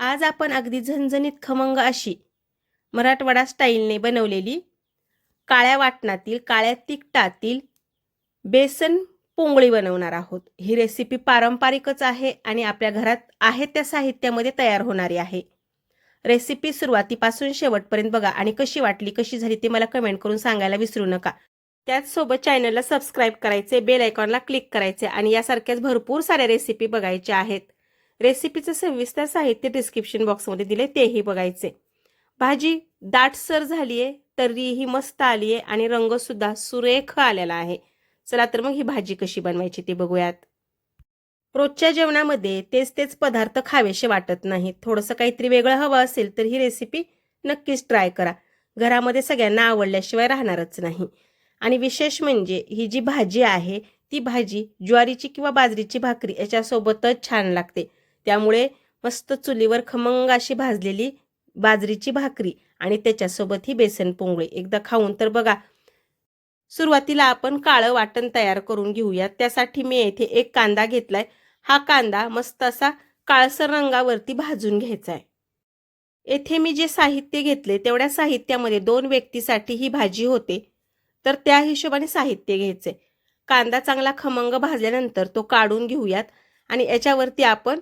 आज आपण अगदी झणझणीत खमंग अशी मराठवाडा स्टाईलने बनवलेली काळ्या वाटणातील काळ्या तिखटातील बेसन पोंगळी बनवणार आहोत. ही रेसिपी पारंपरिकच आहे आणि आपल्या घरात आहे त्या साहित्यामध्ये तयार होणारी आहे. रेसिपी सुरुवातीपासून शेवटपर्यंत बघा आणि कशी वाटली कशी झाली ते मला कमेंट करून सांगायला विसरू नका. त्याचसोबत चॅनलला सबस्क्राईब करायचे बेल आयकॉनला क्लिक करायचे आणि यासारख्याच भरपूर साऱ्या रेसिपी बघायच्या आहेत. रेसिपीचं सविस्तर साहित्य डिस्क्रिप्शन बॉक्समध्ये दिले तेही बघायचे. भाजी दाटसर झाली आहे तरीही मस्त आली आहे आणि रंगसुद्धा सुरेख आलेला आहे. चला तर मग ही भाजी कशी बनवायची ते बघूयात. रोजच्या जेवणामध्ये तेच तेच पदार्थ खावेसे वाटत नाहीत. थोडंसं काहीतरी वेगळं हवं असेल तर ही रेसिपी नक्कीच ट्राय करा. घरामध्ये सगळ्यांना आवडल्याशिवाय राहणारच नाही. आणि विशेष म्हणजे ही जी भाजी आहे ती भाजी ज्वारीची किंवा बाजरीची भाकरी याच्यासोबतच छान लागते. त्यामुळे मस्त चुलीवर खमंग अशी भाजलेली बाजरीची भाकरी आणि त्याच्यासोबत ही बेसन पोंगळी एकदा खाऊन तर बघा. सुरुवातीला आपण काळं वाटण तयार करून घेऊयात त्यासाठी मी येथे एक कांदा घेतलाय. हा कांदा मस्त असा काळसर रंगावरती भाजून घ्यायचा आहे. येथे मी जे साहित्य घेतले तेवढ्या साहित्यामध्ये दोन व्यक्तीसाठी ही भाजी होते. तर त्या हिशोबाने साहित्य घ्यायचे. कांदा चांगला खमंग भाजल्यानंतर तो काढून घेऊयात आणि याच्यावरती आपण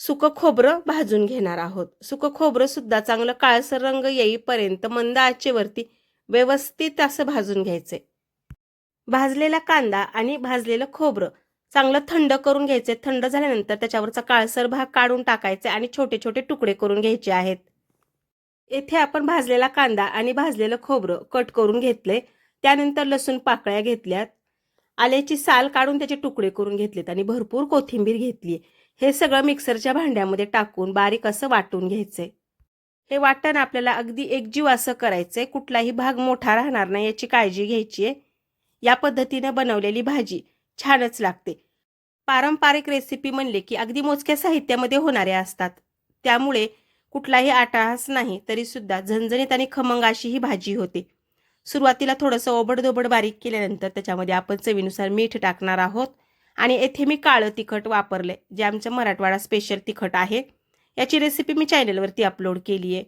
सुकं खोबरं भाजून घेणार आहोत. सुकं खोबरं सुद्धा चांगलं काळसर रंग येईपर्यंत मंद आचेवरती व्यवस्थित असं भाजून घ्यायचे भाजलेला कांदा आणि भाजलेलं खोबरं चांगलं थंड करून घ्यायचे थंड झाल्यानंतर त्याच्यावरचा काळसर भाग काढून टाकायचे आणि छोटे छोटे तुकडे करून घ्यायचे आहेत. येथे आपण भाजलेला कांदा आणि भाजलेलं खोबरं कट करून घेतले त्यानंतर लसूण पाकळ्या घेतल्यात. आल्याची साल काढून त्याचे तुकडे करून घेतलेत आणि भरपूर कोथिंबीर घेतली हे सगळं मिक्सरच्या भांड्यामध्ये टाकून बारीक असं वाटून घ्यायचंय. हे वाटण आपल्याला अगदी एकजीव असं करायचंय. कुठलाही भाग मोठा राहणार नाही याची काळजी घ्यायची आहे. या पद्धतीनं बनवलेली भाजी छानच लागते. पारंपरिक रेसिपी म्हणले की अगदी मोजक्या साहित्यामध्ये होणाऱ्या असतात. त्यामुळे कुठलाही आटाहास नाही तरी सुद्धा झणझणीत आणि खमंग अशी ही भाजी होते. सुरुवातीला थोडंसं ओबडधोबड बारीक केल्यानंतर त्याच्यामध्ये आपण चवीनुसार मीठ टाकणार आहोत. आणि येथे मी काळं तिखट वापरलं आहे जे आमचं मराठवाडा स्पेशल तिखट आहे. याची रेसिपी मी चॅनलवरती अपलोड केली आहे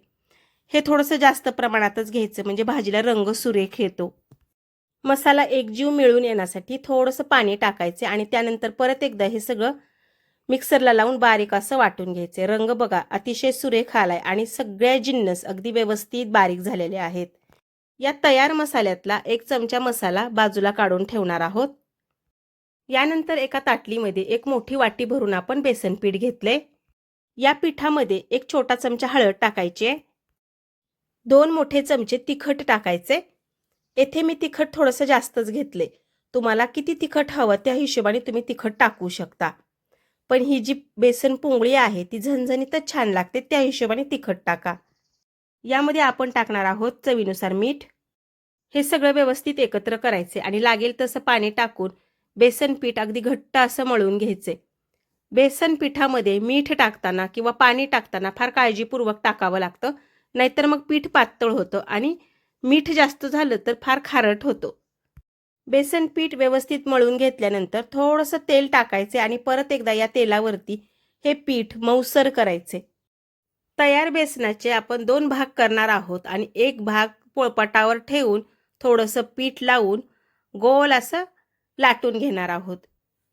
हे थोडंसं जास्त प्रमाणातच घ्यायचं म्हणजे भाजीला रंग सुरेख येतो. मसाला एकजीव मिळून येण्यासाठी थोडंसं पाणी टाकायचे आणि त्यानंतर परत एकदा हे सगळं मिक्सरला लावून बारीक असं वाटून घ्यायचे. रंग बघा अतिशय सुरेख आलाय आणि सगळ्या जिन्नस अगदी व्यवस्थित बारीक झालेले आहेत. या तयार मसाल्यातला एक चमचा मसाला बाजूला काढून ठेवणार आहोत. यानंतर एका ताटलीमध्ये एक मोठी वाटी भरून आपण बेसन पीठ घेतले या पिठामध्ये एक छोटा चमचा हळद टाकायची दोन मोठे चमचे तिखट टाकायचे. येथे मी तिखट थोडंसं जास्तच घेतले तुम्हाला किती तिखट हवं त्या हिशोबाने तुम्ही तिखट टाकू शकता. पण ही जी बेसन पोंगळी आहे ती झणझणीतच छान लागते त्या हिशोबाने तिखट टाका. यामध्ये आपण टाकणार आहोत चवीनुसार मीठ. हे सगळं व्यवस्थित एकत्र करायचे आणि लागेल तसं पाणी टाकून बेसन पीठ अगदी घट्ट असं मळून घ्यायचे. बेसन पिठामध्ये मीठ टाकताना किंवा पाणी टाकताना फार काळजीपूर्वक टाकावं लागतं. नाहीतर मग पीठ पातळ होतं आणि मीठ जास्त झालं तर फार खारट होतो. बेसन पीठ व्यवस्थित मळून घेतल्यानंतर थोडंसं तेल टाकायचे आणि परत एकदा या तेलावरती हे पीठ मऊसर करायचे. तयार बेसनाचे आपण दोन भाग करणार आहोत आणि एक भाग पोळपाटावर ठेवून थोडंसं पीठ लावून गोल असं लाटून घेणार आहोत.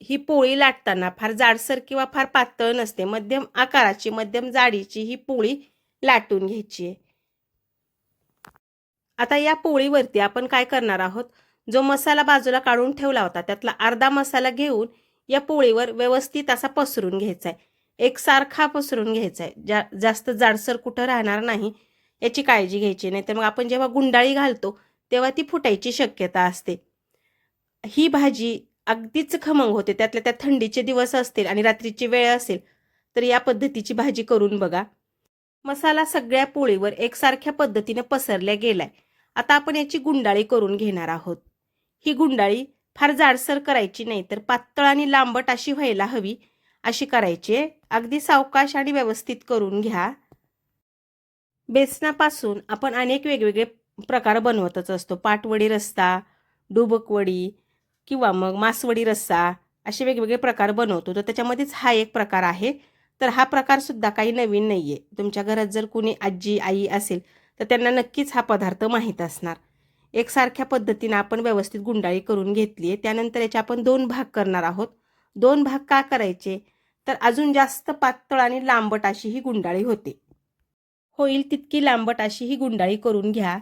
ही पोळी लाटताना फार जाडसर किंवा फार पातळ नसते. मध्यम आकाराची मध्यम जाडीची ही पोळी लाटून घ्यायची आहे. आता या पोळीवरती आपण काय करणार आहोत? जो मसाला बाजूला काढून ठेवला होता त्यातला अर्धा मसाला घेऊन या पोळीवर व्यवस्थित असा पसरून घ्यायचा आहे. एकसारखा पसरून घ्यायचा आहे. जा जास्त जाडसर कुठं राहणार नाही याची काळजी घ्यायची. नाही तर मग आपण जेव्हा गुंडाळी घालतो तेव्हा ती फुटायची शक्यता असते. ही भाजी अगदीच खमंग होते. त्यातल्या त्या थंडीचे दिवस असतील आणि रात्रीची वेळ असेल तर या पद्धतीची भाजी करून बघा. मसाला सगळ्या पोळीवर एकसारख्या पद्धतीने पसरल्या गेलाय. आता आपण याची गुंडाळी करून घेणार आहोत. ही गुंडाळी फार जाडसर करायची नाही तर पातळ आणि लांबट अशी व्हायला हवी. अशी करायची आहे. अगदी सावकाश आणि व्यवस्थित करून घ्या. बेसनापासून आपण अनेक वेगवेगळे प्रकार बनवतच असतो. पाटवडी रस्ता डुबकवडी किंवा मग मासवडी रस्सा असे वेगवेगळे प्रकार बनवतो. तर त्याच्यामध्येच हा एक प्रकार आहे. तर हा प्रकारसुद्धा काही नवीन नाही आहे तुमच्या घरात जर कुणी आजी आई असेल तर त्यांना नक्कीच हा पदार्थ माहीत असणार. एकसारख्या पद्धतीनं आपण व्यवस्थित गुंडाळी करून घेतली आहे त्यानंतर याचे आपण दोन भाग करणार आहोत. दोन भाग का करायचे? तर अजून जास्त पातळ आणि लांबट अशी ही गुंडाळी होते. होईल तितकी लांबट अशी ही गुंडाळी करून घ्या.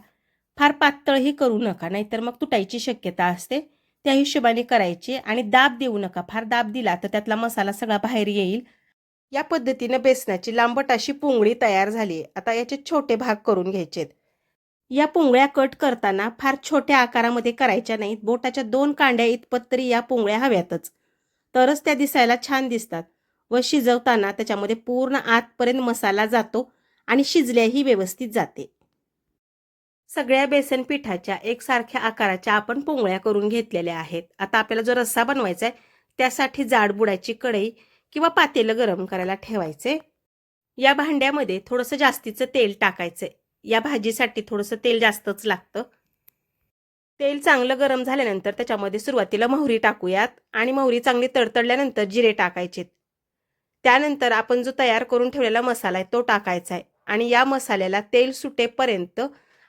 फार पातळही करू नका नाहीतर मग तुटायची शक्यता असते. त्या हिशोबाने करायचे आणि दाब देऊ नका. फार दाब दिला तर त्यातला मसाला सगळा बाहेर येईल. या पद्धतीनं बेसनाची लांबट अशी पुंगळी तयार झाली. आता याचे छोटे भाग करून घ्यायचेत. या पुंगळ्या कट करताना फार छोट्या आकारामध्ये करायच्या नाहीत. बोटाच्या दोन कांड्या इतपत तरी या पुंगळ्या हव्यातच. तरच त्या दिसायला छान दिसतात व शिजवताना त्याच्यामध्ये पूर्ण आतपर्यंत मसाला जातो आणि शिजल्याही व्यवस्थित जाते. सगळ्या बेसन पिठाच्या एकसारख्या आकाराच्या आपण पोंगळ्या करून घेतलेल्या आहेत. आता आपल्याला जो रस्सा बनवायचा आहे त्यासाठी जाडबुडाची कढई किंवा पातेलं गरम करायला ठेवायचे. या भांड्यामध्ये थोडंसं जास्तीचं तेल टाकायचं या भाजीसाठी थोडंसं तेल जास्तच लागतं. तेल चांगलं गरम झाल्यानंतर त्याच्यामध्ये सुरुवातीला मोहरी टाकूयात आणि मोहरी चांगली तडतडल्यानंतर जिरे टाकायचे त्यानंतर आपण जो तयार करून ठेवलेला मसाला आहे तो टाकायचा आहे आणि या मसाल्याला तेल सुटेपर्यंत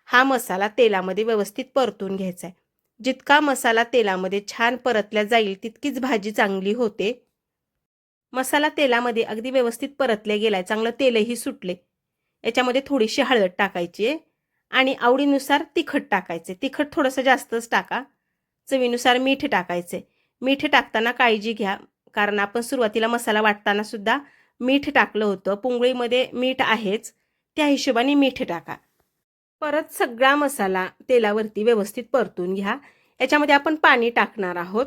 हा मसाला तेलामध्ये व्यवस्थित परतून घ्यायचा आहे जितका मसाला तेलामध्ये छान परतल्या जाईल तितकीच भाजी चांगली होते. मसाला तेलामध्ये अगदी व्यवस्थित परतले गेलाय चांगलं तेलही सुटले. याच्यामध्ये थोडीशी हळद टाकायची आहे आणि आवडीनुसार तिखट टाकायचे तिखट थोडंसं जास्तच टाका. चवीनुसार मीठ टाकायचे मीठ टाकताना काळजी घ्या. कारण आपण सुरुवातीला मसाला वाटताना सुद्धा मीठ टाकलं होतं. पुंगळीमध्ये मीठ आहेच. त्या हिशोबाने मीठ टाका. परत सगळा मसाला तेलावरती व्यवस्थित परतून घ्या. याच्यामध्ये आपण पाणी टाकणार आहोत.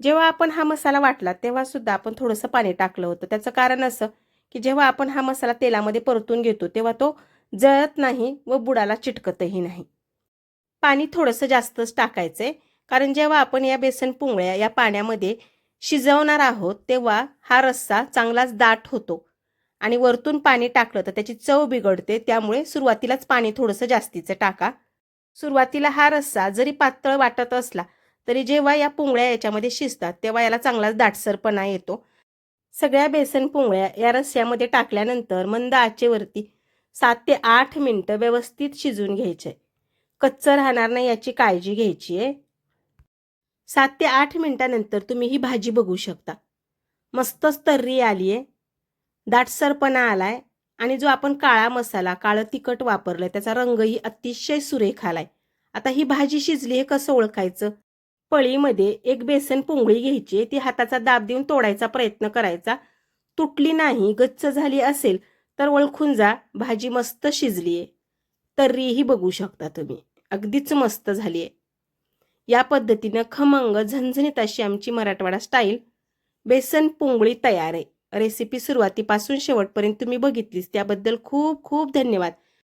जेव्हा आपण हा मसाला वाटला तेव्हासुद्धा आपण थोडंसं पाणी टाकलं होतं. त्याचं कारण असं की जेव्हा आपण हा मसाला तेलामध्ये परतून घेतो तेव्हा तो जळत नाही व बुडाला चिटकतही नाही. पाणी थोडंसं जास्तच टाकायचं आहे कारण जेव्हा आपण या बेसन पुंगळ्या या पाण्यामध्ये शिजवणार आहोत तेव्हा हा रस्सा चांगलाच दाट होतो. आणि वरतून पाणी टाकलं तर त्याची चव बिघडते त्यामुळे सुरुवातीलाच पाणी थोडंसं जास्तीचं टाका. सुरुवातीला हा रस्सा जरी पातळ वाटत असला तरी जेव्हा या पुंगळ्या याच्यामध्ये शिजतात तेव्हा याला चांगलाच दाटसरपणा येतो. सगळ्या बेसन पुंगळ्या या रस्स्यामध्ये टाकल्यानंतर मंद आचेवरती सात ते आठ मिनटं व्यवस्थित शिजून घ्यायचे. कच्चं राहणार नाही याची काळजी घ्यायची आहे. सात ते आठ मिनटानंतर तुम्ही ही भाजी बघू शकता. मस्तच तर्री आली आहे दाटसरपणा आलाय आणि जो आपण काळा मसाला काळं तिखट वापरलंय त्याचा रंगही अतिशय सुरेख आलाय. आता ही भाजी शिजली हे कसं ओळखायचं? पळीमध्ये एक बेसन पोंगळी घ्यायची ती हाताचा दाब देऊन तोडायचा प्रयत्न करायचा. तुटली नाही गच्च झाली असेल तर ओळखून जा भाजी मस्त शिजली आहे तर्रीही बघू शकता तुम्ही अगदीच मस्त झाली आहे या पद्धतीनं खमंग झणझणीत अशी आमची मराठवाडा स्टाईल बेसन पोंगळी तयार आहे. रेसिपी सुरुवातीपासून शेवटपर्यंत तुम्ही बघितलीस. त्याबद्दल खूप खूप धन्यवाद.